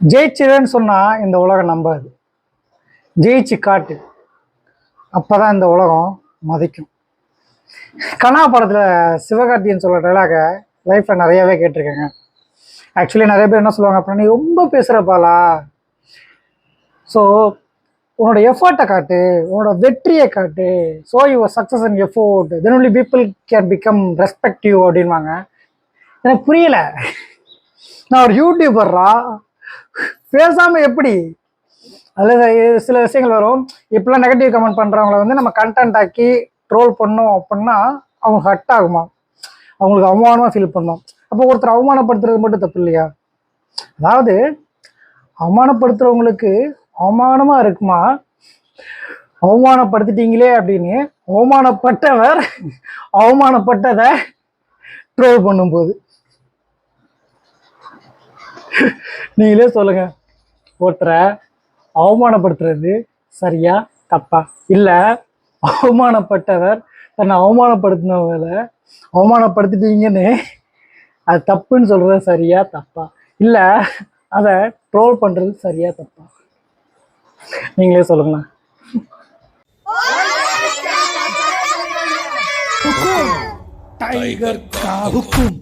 ஜெயிச்சிருன்னு சொன்னால் இந்த உலகம் நம்பாது. ஜெயிச்சு காட்டு. அப்போ தான் இந்த உலகம் மதிக்கும். கனா படத்தில் சிவகார்த்தியன் சொல்கிற டைலாக லைஃப்பில் நிறையாவே கேட்டிருக்கேங்க. ஆக்சுவலி நிறைய பேர் என்ன சொல்லுவாங்க அப்படின்னா நீ ரொம்ப பேசுகிறப்பாளா ஸோ உன்னோட எஃபர்ட்டை காட்டு. உன்னோட வெற்றியை காட்டு. So your success and effort then only people can become respective அப்படின்வாங்க எனக்கு புரியலை. நான் ஒரு யூடியூபர்ரா பேசாமல் எப்படி? அதில் சில விஷயங்கள் வரும். இப்படிலாம் நெகட்டிவ் கமெண்ட் பண்ணுறவங்கள வந்து நம்ம கண்டென்ட் ஆக்கி ட்ரோல் பண்ணோம் அப்படின்னா அவங்க ஹட் ஆகுமா? அவங்களுக்கு அவமானமாக ஃபீல் பண்ணோம். அப்போ ஒருத்தர் அவமானப்படுத்துறது மட்டும் தப்பு இல்லையா? அதாவது அவமானப்படுத்துறவங்களுக்கு அவமானமாக இருக்குமா? அவமானப்படுத்திட்டீங்களே அப்படின்னு அவமானப்பட்டவர் அவமானப்பட்டதை ட்ரோல் பண்ணும்போது. நீங்களே சொல்லுங்க. ஒருத்தரை அவமானப்படுத்துறது சரியா தப்பா? இல்லை அவமானப்பட்டவர் தன்னை அவமானப்படுத்தினவரை அவமானப்படுத்திட்டீங்கன்னு அது தப்புன்னு சொல்கிறது சரியா தப்பா? இல்லை அதை ட்ரோல் பண்ணுறது சரியா தப்பா? நீங்களே சொல்லுங்கண்ணா டைகர் காவுக்கும்